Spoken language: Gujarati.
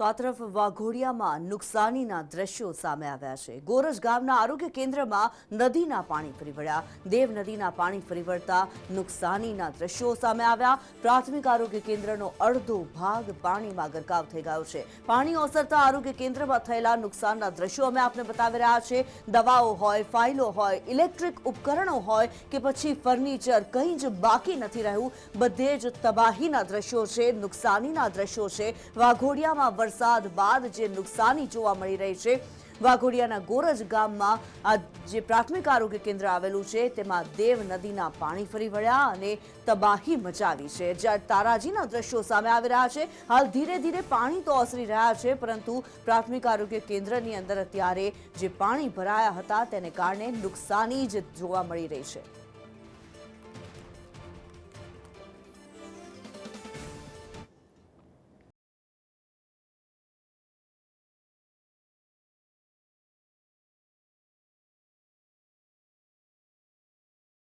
તો આ તરફ વાઘોડિયામાં નુકસાનીના દ્રશ્યો સામે આવ્યા છે. ગોરજ ગામના આરોગ્ય કેન્દ્રમાં નદીના પાણી ફરી વળ્યા. દેવ નદીના પાણી ફરી વળતા નુકસાનીના દ્રશ્યો સામે આવ્યા. પ્રાથમિક આરોગ્ય કેન્દ્રનો અડધો ભાગ પાણીમાં ગરકાવ થઈ ગયો છે. પાણી ઓસરતા આરોગ્ય કેન્દ્રમાં થયેલા નુકસાનના દ્રશ્યો અમે આપને બતાવી રહ્યા છે દવાઓ હોય, ફાઇલો હોય, ઇલેક્ટ્રિક ઉપકરણો હોય કે પછી ફર્નિચર, કંઈ જ બાકી નથી રહ્યું. બધે જ તબાહીના દ્રશ્યો છે, નુકસાનીના દ્રશ્યો છે. વાઘોડિયામાં વરસાદ બાદ જે નુકસાની જોવા મળી રહી છે, વાઘોડિયાના ગોરજ ગામમાં આ જે પ્રાથમિક આરોગ્ય કેન્દ્ર આવેલું છે, તેમાં દેવ નદીના પાણી ફરી વળ્યા અને તબાહી મચાવી છે. જ્યાં તારાજીના દ્રશ્યો સામે આવી રહ્યા છે, હાલ ધીરે ધીરે પાણી તો ઓસરી રહ્યા છે, પરંતુ પ્રાથમિક આરોગ્ય કેન્દ્રની અંદર અત્યારે જે પાણી ભરાયા હતા, તેને કારણે નુકસાની જ જોવા મળી રહી છે.